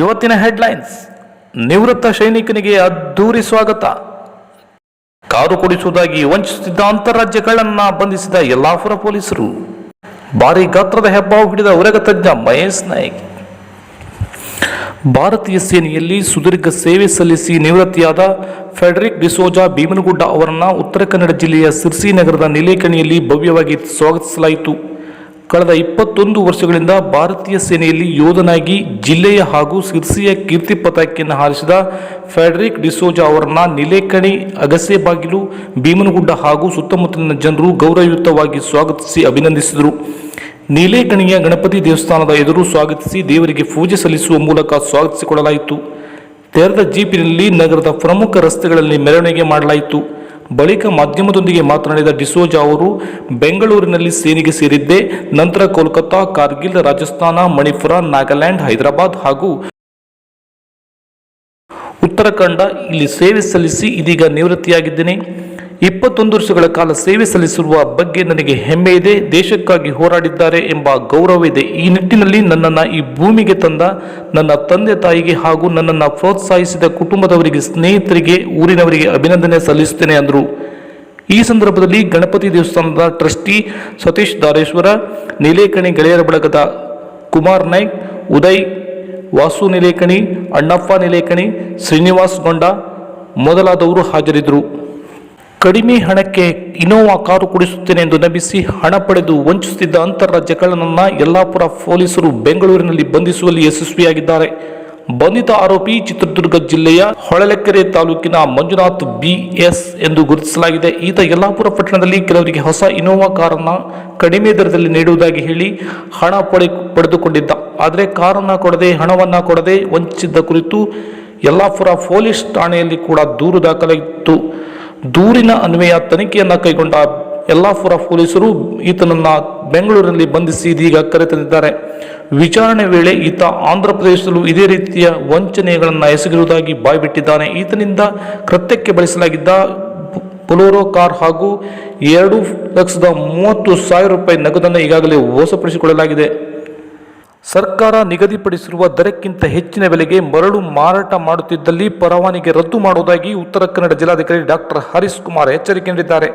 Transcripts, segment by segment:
ಇವತ್ತಿನ ಹೆಡ್ಲೈನ್ಸ್, ನಿವೃತ್ತ ಸೈನಿಕನಿಗೆ ಅದ್ದೂರಿ ಸ್ವಾಗತ. ಕಾರು ಕೊಡಿಸುವುದಾಗಿ ವಂಚಿಸುತ್ತಿದ್ದ ಅಂತಾರಾಜ್ಯ ಬಂಧಿಸಿದ ಯಲ್ಲಾಪುರ ಪೊಲೀಸರು. ಭಾರಿ ಗಾತ್ರದ ಹೆಬ್ಬಾವು ಹಿಡಿದ ಉರಗ ತಜ್ಞ ಮಹೇಶ್ ನಾಯ್ಕ್. ಭಾರತೀಯ ಸೇನೆಯಲ್ಲಿ ಸುದೀರ್ಘ ಸೇವೆ ಸಲ್ಲಿಸಿ ನಿವೃತ್ತಿಯಾದ ಫೆಡರಿಕ್ ಡಿಸೋಜಾ ಭೀಮನಗುಡ್ಡ ಅವರನ್ನು ಉತ್ತರ ಕನ್ನಡ ಜಿಲ್ಲೆಯ ಸಿರ್ಸಿ ನಗರದ ನಿಲೇಕಣಿಯಲ್ಲಿ ಭವ್ಯವಾಗಿ ಸ್ವಾಗತಿಸಲಾಯಿತು. ಕಳೆದ ಇಪ್ಪತ್ತೊಂದು ವರ್ಷಗಳಿಂದ ಭಾರತೀಯ ಸೇನೆಯಲ್ಲಿ ಯೋಧನಾಗಿ ಜಿಲ್ಲೆಯ ಹಾಗೂ ಸಿರ್ಸಿಯ ಕೀರ್ತಿ ಪತಾಕೆಯನ್ನು ಹಾರಿಸಿದ ಫೆಡ್ರಿಕ್ ಡಿಸೋಜಾ ಅವರನ್ನ ನಿಲೇಕಣಿ, ಅಗಸೆ ಬಾಗಿಲು, ಭೀಮನಗುಡ್ಡ ಹಾಗೂ ಸುತ್ತಮುತ್ತಲಿನ ಜನರು ಗೌರವಯುತವಾಗಿ ಸ್ವಾಗತಿಸಿ ಅಭಿನಂದಿಸಿದರು. ನೀಲೇಕಣಿಯ ಗಣಪತಿ ದೇವಸ್ಥಾನದ ಎದುರು ಸ್ವಾಗತಿಸಿ ದೇವರಿಗೆ ಪೂಜೆ ಸಲ್ಲಿಸುವ ಮೂಲಕ ಸ್ವಾಗತಿಸಿಕೊಳ್ಳಲಾಯಿತು. ತೆರೆದ ಜೀಪಿನಲ್ಲಿ ನಗರದ ಪ್ರಮುಖ ರಸ್ತೆಗಳಲ್ಲಿ ಮೆರವಣಿಗೆ ಮಾಡಲಾಯಿತು. ಬಳಿಕ ಮಾಧ್ಯಮದೊಂದಿಗೆ ಮಾತನಾಡಿದ ಡಿಸೋಜಾ ಅವರು, ಬೆಂಗಳೂರಿನಲ್ಲಿ ಸೇನೆಗೆ ಸೇರಿದ್ದೆ ನಂತರ ಕೋಲ್ಕತ್ತಾ ಕಾರ್ಗಿಲ್, ರಾಜಸ್ಥಾನ, ಮಣಿಪುರ, ನಾಗಾಲ್ಯಾಂಡ್, ಹೈದರಾಬಾದ್ ಹಾಗೂ ಉತ್ತರಾಖಂಡ ಇಲ್ಲಿ ಸೇವೆ ಸಲ್ಲಿಸಿ ಇದೀಗ ನಿವೃತ್ತಿಯಾಗಿದ್ದೇನೆ. ಇಪ್ಪತ್ತೊಂದು ವರ್ಷಗಳ ಕಾಲ ಸೇವೆ ಸಲ್ಲಿಸಿರುವ ಬಗ್ಗೆ ನನಗೆ ಹೆಮ್ಮೆ ಇದೆ. ದೇಶಕ್ಕಾಗಿ ಹೋರಾಡಿದ್ದಾರೆ ಎಂಬ ಗೌರವವಿದೆ ಈ ನಿಟ್ಟಿನಲ್ಲಿ ನನ್ನನ್ನು ಈ ಭೂಮಿಗೆ ತಂದ ನನ್ನ ತಂದೆ ತಾಯಿಗೆ ಹಾಗೂ ನನ್ನನ್ನು ಪ್ರೋತ್ಸಾಹಿಸಿದ ಕುಟುಂಬದವರಿಗೆ, ಸ್ನೇಹಿತರಿಗೆ, ಊರಿನವರಿಗೆ ಅಭಿನಂದನೆ ಸಲ್ಲಿಸುತ್ತೇನೆ ಅಂದರು. ಈ ಸಂದರ್ಭದಲ್ಲಿ ಗಣಪತಿ ದೇವಸ್ಥಾನದ ಟ್ರಸ್ಟಿ ಸತೀಶ್ ದಾರೇಶ್ವರ, ನೀಲೇಕಣಿ ಗೆಳೆಯರ ಬಳಗದ ಕುಮಾರ್ ನಾಯ್ಕ್, ಉದಯ್, ವಾಸು ನಿಲೇಕಣಿ, ಅಣ್ಣಪ್ಪ ನಿಲೇಕಣಿ, ಶ್ರೀನಿವಾಸ್ ಗೊಂಡ ಮೊದಲಾದವರು ಹಾಜರಿದ್ದರು. ಕಡಿಮೆ ಹಣಕ್ಕೆ ಇನೋವಾ ಕಾರು ಕೊಡಿಸುತ್ತೇನೆ ಎಂದು ನಂಬಿಸಿ ಹಣ ಪಡೆದು ವಂಚಿಸುತ್ತಿದ್ದ ಅಂತಾರಾಜ್ಯ ಕಳ್ಳನನ್ನ ಯಲ್ಲಾಪುರ ಪೊಲೀಸರು ಬೆಂಗಳೂರಿನಲ್ಲಿ ಬಂಧಿಸುವಲ್ಲಿ ಯಶಸ್ವಿಯಾಗಿದ್ದಾರೆ. ಬಂಧಿತ ಆರೋಪಿ ಚಿತ್ರದುರ್ಗ ಜಿಲ್ಲೆಯ ಹೊಳಲೆಕೆರೆ ತಾಲೂಕಿನ ಮಂಜುನಾಥ್ ಬಿಎಸ್ ಎಂದು ಗುರುತಿಸಲಾಗಿದೆ. ಈತ ಯಲ್ಲಾಪುರ ಪಟ್ಟಣದಲ್ಲಿ ಕೆಲವರಿಗೆ ಹೊಸ ಇನೋವಾ ಕಾರನ್ನ ಕಡಿಮೆ ದರದಲ್ಲಿ ನೀಡುವುದಾಗಿ ಹೇಳಿ ಹಣ ಪಡೆ ಪಡೆದುಕೊಂಡಿದ್ದ. ಆದರೆ ಕಾರನ್ನ ಕೊಡದೆ ಹಣವನ್ನ ಕೊಡದೆ ವಂಚಿಸಿದ್ದ ಕುರಿತು ಯಲ್ಲಾಪುರ ಪೊಲೀಸ್ ಠಾಣೆಯಲ್ಲಿ ಕೂಡ ದೂರು ದಾಖಲಾಗಿತ್ತು. ದೂರಿನ ಅನ್ವಯ ತನಿಖೆಯನ್ನು ಕೈಗೊಂಡ ಯಲ್ಲಾಪುರ ಪೊಲೀಸರು ಈತನನ್ನ ಬೆಂಗಳೂರಿನಲ್ಲಿ ಬಂಧಿಸಿ ಇದೀಗ ಕರೆತಂದಿದ್ದಾರೆ. ವಿಚಾರಣೆ ವೇಳೆ ಈತ ಆಂಧ್ರ ಪ್ರದೇಶದಲ್ಲೂ ಇದೇ ರೀತಿಯ ವಂಚನೆಗಳನ್ನು ಎಸಗಿರುವುದಾಗಿ ಬಾಯ್ಬಿಟ್ಟಿದ್ದಾನೆ. ಈತನಿಂದ ಕೃತ್ಯಕ್ಕೆ ಬಳಸಲಾಗಿದ್ದ ಬೊಲೋರೋ ಕಾರ್ ಹಾಗೂ ಎರಡು ಲಕ್ಷದ ಮೂವತ್ತು ಸಾವಿರ ರೂಪಾಯಿ ನಗದನ್ನು ಈಗಾಗಲೇ ವಶಪಡಿಸಿಕೊಳ್ಳಲಾಗಿದೆ. ಸರ್ಕಾರ ನಿಗದಿಪಡಿಸಿರುವ ದರಕ್ಕಿಂತ ಹೆಚ್ಚಿನ ಬೆಲೆಗೆ ಮರಳು ಮಾರಾಟ ಮಾಡುತ್ತಿದ್ದಲ್ಲಿ ಪರವಾನಿಗೆ ರದ್ದು ಮಾಡುವುದಾಗಿ ಉತ್ತರ ಕನ್ನಡ ಜಿಲ್ಲಾಧಿಕಾರಿ ಡಾಕ್ಟರ್ ಹರೀಶ್ ಕುಮಾರ್ ಎಚ್ಚರಿಕೆ ನೀಡಿದ್ದಾರೆ.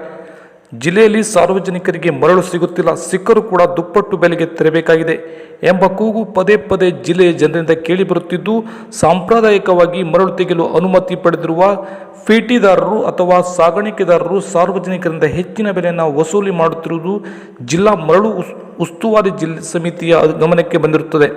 ಜಿಲ್ಲೆಯಲ್ಲಿ ಸಾರ್ವಜನಿಕರಿಗೆ ಮರಳು ಸಿಗುತ್ತಿಲ್ಲ, ಸಿಕ್ಕರೂ ಕೂಡ ದುಪ್ಪಟ್ಟು ಬೆಲೆಗೆ ತೆರಬೇಕಾಗಿದೆ ಎಂಬ ಕೂಗು ಪದೇ ಪದೇ ಜಿಲ್ಲೆಯ ಜನರಿಂದ ಕೇಳಿಬರುತ್ತಿದ್ದು ಸಾಂಪ್ರದಾಯಿಕವಾಗಿ ಮರಳು ತೆಗೆಯಲು ಅನುಮತಿ ಪಡೆದಿರುವ ಪೇಟಿದಾರರು ಅಥವಾ ಸಾಗಾಣಿಕೆದಾರರು ಸಾರ್ವಜನಿಕರಿಂದ ಹೆಚ್ಚಿನ ಬೆಲೆಯನ್ನು ವಸೂಲಿ ಮಾಡುತ್ತಿರುವುದು ಜಿಲ್ಲಾ ಮರಳು ಉಸ್ತುವಾರಿ ಜಿಲ್ಲೆ ಸಮಿತಿಯ ಗಮನಕ್ಕೆ ಬಂದಿರುತ್ತದೆ.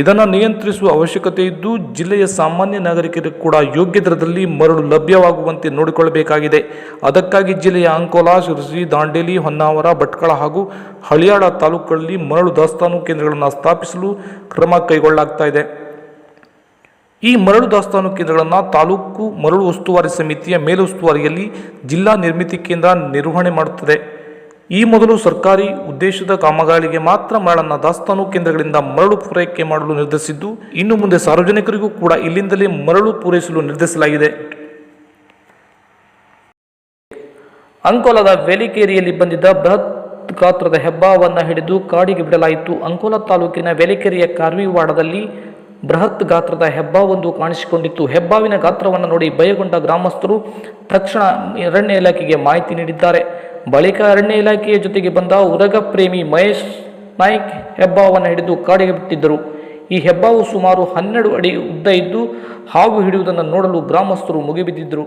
ಇದನ್ನು ನಿಯಂತ್ರಿಸುವ ಅವಶ್ಯಕತೆ ಇದ್ದು, ಜಿಲ್ಲೆಯ ಸಾಮಾನ್ಯ ನಾಗರಿಕರು ಕೂಡ ಯೋಗ್ಯ ದರದಲ್ಲಿ ಮರಳು ಲಭ್ಯವಾಗುವಂತೆ ನೋಡಿಕೊಳ್ಳಬೇಕಾಗಿದೆ. ಅದಕ್ಕಾಗಿ ಜಿಲ್ಲೆಯ ಅಂಕೋಲಾ, ಶಿರಸಿ, ದಾಂಡೇಲಿ, ಹೊನ್ನಾವರ, ಭಟ್ಕಳ ಹಾಗೂ ಹಳಿಯಾಳ ತಾಲೂಕುಗಳಲ್ಲಿ ಮರಳು ದಾಸ್ತಾನು ಕೇಂದ್ರಗಳನ್ನು ಸ್ಥಾಪಿಸಲು ಕ್ರಮ ಕೈಗೊಳ್ಳಲಾಗ್ತಾ ಇದೆ. ಈ ಮರಳು ದಾಸ್ತಾನು ಕೇಂದ್ರಗಳನ್ನು ತಾಲೂಕು ಮರಳು ಉಸ್ತುವಾರಿ ಸಮಿತಿಯ ಮೇಲುಸ್ತುವಾರಿಯಲ್ಲಿ ಜಿಲ್ಲಾ ನಿರ್ಮಿತಿ ಕೇಂದ್ರ ನಿರ್ವಹಣೆ ಮಾಡುತ್ತದೆ. ಈ ಮೊದಲು ಸರ್ಕಾರಿ ಉದ್ದೇಶದ ಕಾಮಗಾರಿಗೆ ಮಾತ್ರ ಮರಳನ್ನು ದಾಸ್ತಾನು ಕೇಂದ್ರಗಳಿಂದ ಮರಳು ಪೂರೈಕೆ ಮಾಡಲು ನಿರ್ಧರಿಸಿದ್ದು, ಇನ್ನು ಮುಂದೆ ಸಾರ್ವಜನಿಕರಿಗೂ ಕೂಡ ಇಲ್ಲಿಂದಲೇ ಮರಳು ಪೂರೈಸಲು ನಿರ್ಧರಿಸಲಾಗಿದೆ. ಅಂಕೋಲದ ವೇಲಿಕೇರಿಯಲ್ಲಿ ಬಂದಿದ್ದ ಬೃಹತ್ ಗಾತ್ರದ ಹೆಬ್ಬಾವನ್ನು ಹಿಡಿದು ಕಾಡಿಗೆ ಬಿಡಲಾಯಿತು. ಅಂಕೋಲ ತಾಲೂಕಿನ ವೇಲಿಕೇರಿಯ ಕಾರ್ವಿವಾಡದಲ್ಲಿ ಬೃಹತ್ ಗಾತ್ರದ ಹೆಬ್ಬಾವೊಂದು ಕಾಣಿಸಿಕೊಂಡಿತ್ತು. ಹೆಬ್ಬಾವಿನ ಗಾತ್ರವನ್ನು ನೋಡಿ ಭಯಗೊಂಡ ಗ್ರಾಮಸ್ಥರು ತಕ್ಷಣ ಅರಣ್ಯ ಇಲಾಖೆಗೆ ಮಾಹಿತಿ ನೀಡಿದ್ದಾರೆ. ಬಳಿಕ ಅರಣ್ಯ ಇಲಾಖೆಯ ಜೊತೆಗೆ ಬಂದ ಉದಗ ಪ್ರೇಮಿ ಮಹೇಶ್ ನಾಯ್ಕ್ ಹೆಬ್ಬಾವನ್ನು ಹಿಡಿದು ಕಾಡಿಗೆ ಬಿಟ್ಟಿದ್ದರು. ಈ ಹೆಬ್ಬಾವು ಸುಮಾರು ಹನ್ನೆರಡು ಅಡಿ ಉದ್ದ ಇದ್ದು ಹಾವು ಹಿಡಿಯುವುದನ್ನು ನೋಡಲು ಗ್ರಾಮಸ್ಥರು ಮುಗಿಬಿದ್ದಿದ್ದರು.